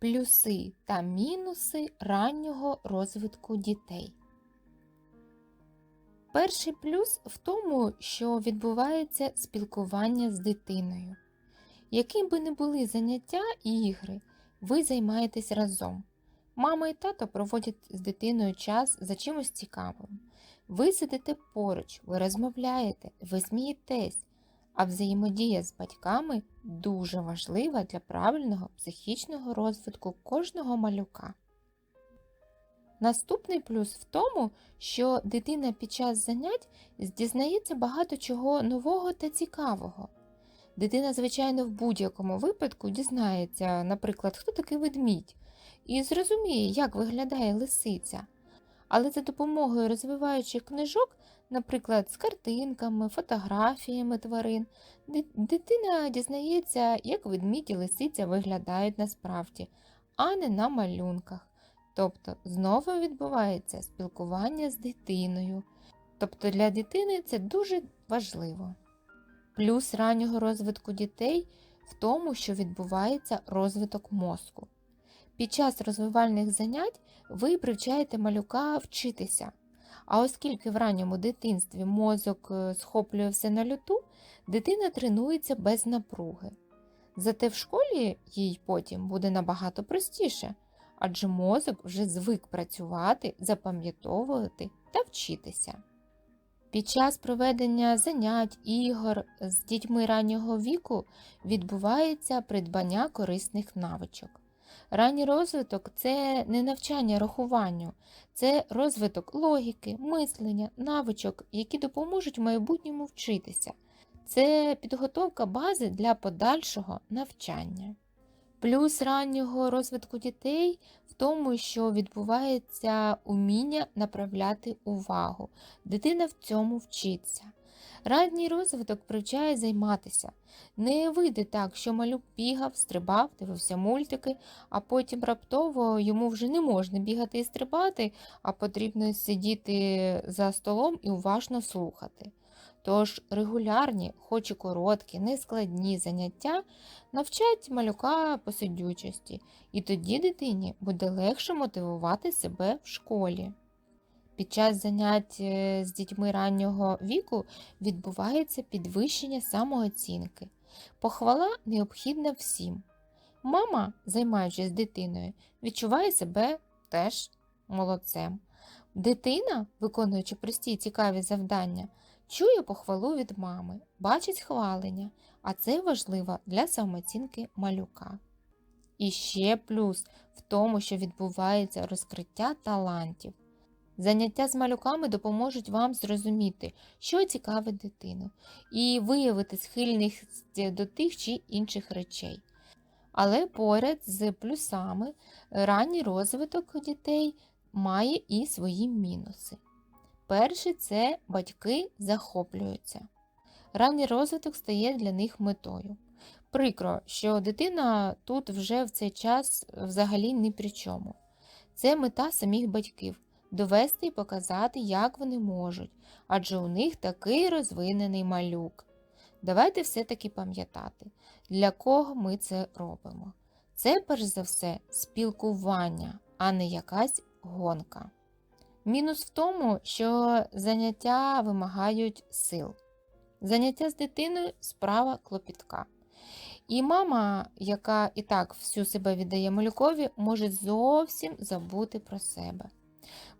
плюси та мінуси раннього розвитку дітей. Перший плюс в тому, що відбувається спілкування з дитиною. Яким би не були заняття і ігри, ви займаєтесь разом. Мама і тато проводять з дитиною час за чимось цікавим. Ви сидите поруч, ви розмовляєте, ви смієтесь, а взаємодія з батьками дуже важлива для правильного психічного розвитку кожного малюка. Наступний плюс в тому, що дитина під час занять дізнається багато чого нового та цікавого. Дитина, звичайно, в будь-якому випадку дізнається, наприклад, хто такий ведмідь, і зрозуміє, як виглядає лисиця. Але за допомогою розвиваючих книжок, наприклад, з картинками, фотографіями тварин, дитина дізнається, як ведмідь і лисиця виглядають насправді, а не на малюнках. Тобто знову відбувається спілкування з дитиною. Тобто для дитини це дуже важливо. Плюс раннього розвитку дітей в тому, що відбувається розвиток мозку. Під час розвивальних занять ви привчаєте малюка вчитися. А оскільки в ранньому дитинстві мозок е, схоплює все на люту, дитина тренується без напруги. Зате в школі їй потім буде набагато простіше, адже мозок вже звик працювати, запам'ятовувати та вчитися. Під час проведення занять, ігор з дітьми раннього віку відбувається придбання корисних навичок. Ранній розвиток це не навчання рахуванню, це розвиток логіки, мислення, навичок, які допоможуть в майбутньому вчитися. Це підготовка бази для подальшого навчання. Плюс раннього розвитку дітей в тому, що відбувається уміння направляти увагу. Дитина в цьому вчиться. Ранній розвиток привчає займатися. Не вийде так, що малюк бігав, стрибав, дивився мультики, а потім раптово йому вже не можна бігати і стрибати, а потрібно сидіти за столом і уважно слухати. Тож регулярні, хоч і короткі, нескладні заняття навчать малюка посидючості, і тоді дитині буде легше мотивувати себе в школі. Під час занять е, з дітьми раннього віку відбувається підвищення самооцінки. Похвала необхідна всім. Мама, займаючись дитиною, відчуває себе теж молодцем. Дитина, виконуючи прості й цікаві завдання, чує похвалу від мами, бачить схвалення, а це важливо для самооцінки малюка. І ще плюс в тому, що відбувається розкриття талантів. Заняття з малюками допоможуть вам зрозуміти, що цікавить дитину, і виявити схильність до тих чи інших речей. Але поряд з плюсами ранній розвиток дітей має і свої мінуси. Перший це батьки захоплюються. Ранній розвиток стає для них метою. Прикро, що дитина тут вже в цей час взагалі ні при чому. Це мета самих батьків довести і показати, як вони можуть, адже у них такий розвинений малюк. Давайте все-таки пам'ятати, для кого ми це робимо. Це, перш за все, спілкування, а не якась гонка. Мінус в тому, що заняття вимагають сил. Заняття з дитиною справа клопітка. І мама, яка і так всю себе віддає малюкові, може зовсім забути про себе.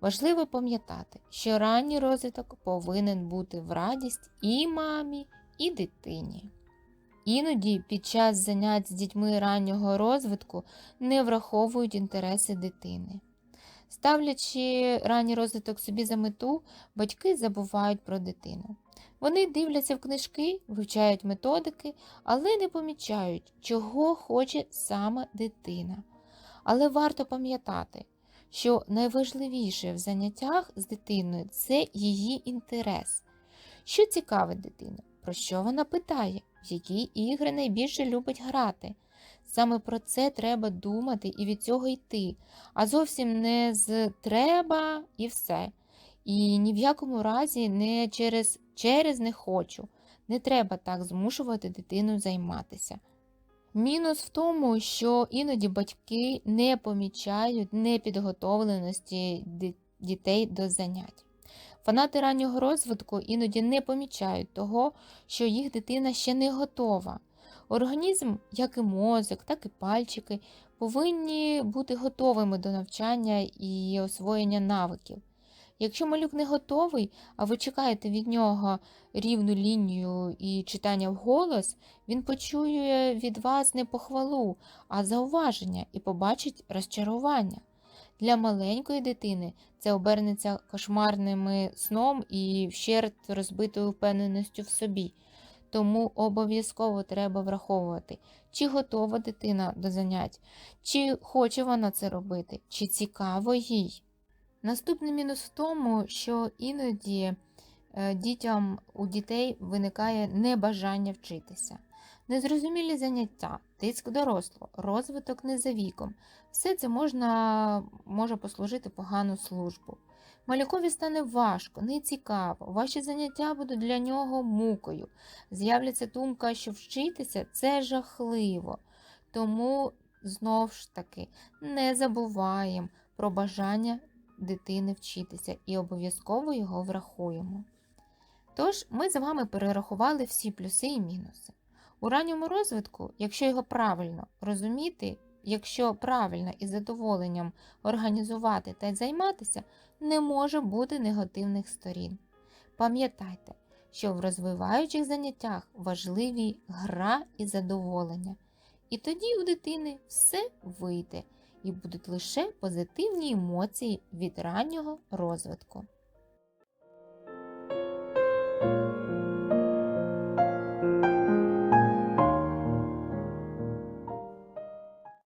Важливо пам'ятати, що ранній розвиток повинен бути в радість і мамі, і дитині. Іноді під час занять з дітьми раннього розвитку не враховують інтереси дитини. Ставлячи ранній розвиток собі за мету, батьки забувають про дитину. Вони дивляться в книжки, вивчають методики, але не помічають, чого хоче саме дитина. Але варто пам'ятати, що найважливіше в заняттях з дитиною це її інтерес. Що цікавить дитину, про що вона питає, в які ігри найбільше любить грати. Саме про це треба думати і від цього йти, а зовсім не з треба і все. І ні в якому разі не через через не хочу. Не треба так змушувати дитину займатися. Мінус в тому, що іноді батьки не помічають непідготовленості дітей до занять. Фанати раннього розвитку іноді не помічають того, що їх дитина ще не готова. Організм, як і мозок, так і пальчики, повинні бути готовими до навчання і освоєння навиків. Якщо малюк не готовий, а ви чекаєте від нього рівну лінію і читання вголос, він почує від вас не похвалу, а зауваження і побачить розчарування. Для маленької дитини це обернеться кошмарними сном і вщерть розбитою впевненістю в собі. Тому обов'язково треба враховувати, чи готова дитина до занять, чи хоче вона це робити, чи цікаво їй. Наступний мінус в тому, що іноді е, дітям у дітей виникає небажання вчитися. Незрозумілі заняття, тиск дорослого, розвиток не за віком. Все це можна, може послужити погану службу. Малюкові стане важко, нецікаво, ваші заняття будуть для нього мукою. З'являться думка, що вчитися це жахливо. Тому знов ж таки не забуваємо про бажання дитини вчитися і обов'язково його врахуємо. Тож, ми з вами перерахували всі плюси і мінуси. У ранньому розвитку, якщо його правильно розуміти, якщо правильно і задоволенням організувати та займатися, не може бути негативних сторін. Пам'ятайте, що в розвиваючих заняттях важливі гра і задоволення. І тоді у дитини все вийде і будуть лише позитивні емоції від раннього розвитку.